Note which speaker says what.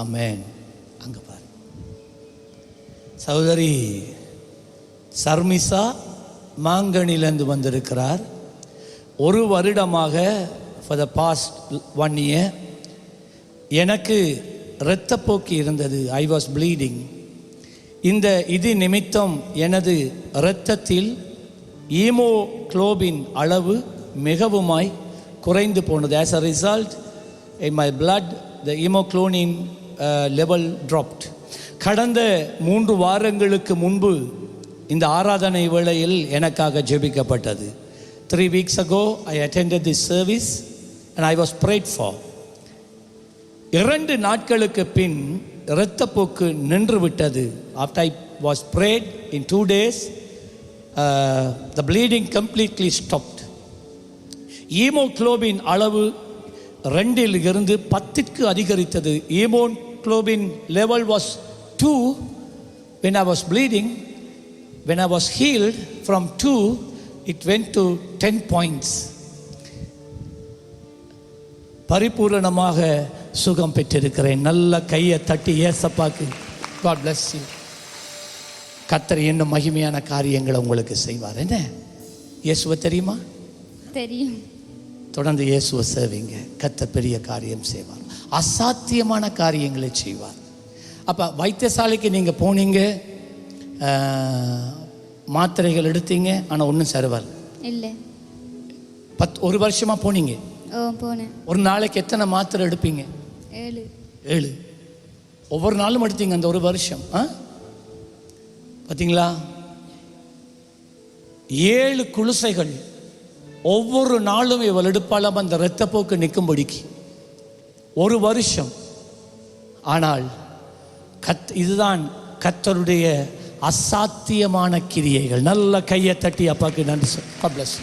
Speaker 1: ஆமேன். அங்கே பாரு. சகோதரி சர்மிசா மாங்கனிலேருந்து வந்திருக்கிறார். ஒரு வருடமாக for the past one year எனக்கு இரத்தப்போக்கு இருந்தது. ஐ வாஸ் ப்ளீடிங் இந்த இது நிமித்தம் எனது இரத்தத்தில் ஈமோக்ளோபின் அளவு மிகவுமாய் குறைந்து போனது. As a result in my blood the haemoglobin Uh, level dropped கடந்த மூன்று வாரங்களுக்கு முன்பு இந்த ஆராதனை வேளையில் எனக்காக ஜெபிக்கப்பட்டது. Three weeks ago I attended the service and I was prayed for இரண்டு நாட்களுக்கு பின் இரத்தப்போக்கு நின்று விட்டது. After I was prayed in two days the bleeding completely stopped haemoglobin அளவு ரெண்டில் இருந்து பத்துக்கு அதிகரித்தது haemoglobin level was two when I was bleeding when I was healed from two it went to 10 points. பரிபூரணமாக சுகம் பெற்றிருக்கிறேன். நல்ல கையை தட்டி ஏசப்பாக்கு. காட் பிளஸ் யூ கத்தர் இன்னும் மகிமையான காரியங்களை உங்களுக்கு செய்வார். என்ன? இயேசுவ தெரியுமா?
Speaker 2: தெரியும்.
Speaker 1: தொடர்ந்து இயேசுவை சேவிங்க. கத்தர் பெரிய காரியம் செய்வார். அசாத்தியமான காரியங்களை செய்வார். அப்போ வைத்தியசாலைக்கு நீங்கள் போனீங்க மாத்திரைகள் எடுத்தீங்க ஆனால் ஒன்றும் சரவர்.
Speaker 2: இல்லை.
Speaker 1: பத் ஒரு வருஷமாக போனீங்க?
Speaker 2: போனேன்.
Speaker 1: ஒரு நாளைக்கு எத்தனை மாத்திரை எடுப்பீங்க?
Speaker 2: ஏழு.
Speaker 1: ஏழு. ஒவ்வொரு நாளும் எடுத்தீங்க அந்த ஒரு வருஷம் ஆ? பார்த்தீங்களா ஏழு குளிசைகள் ஒவ்வொரு நாளும் இவள் எடுப்பாலும் அந்த இரத்தப்போக்கு நிற்கும்படிக்கு ஒரு வருஷம். ஆனால் கத் இதுதான் கத்தருடைய அசாத்தியமான கிரியைகள். நல்ல கையை தட்டி அப்பாவுக்கு நன்றி சொல். பப்ளஸ்.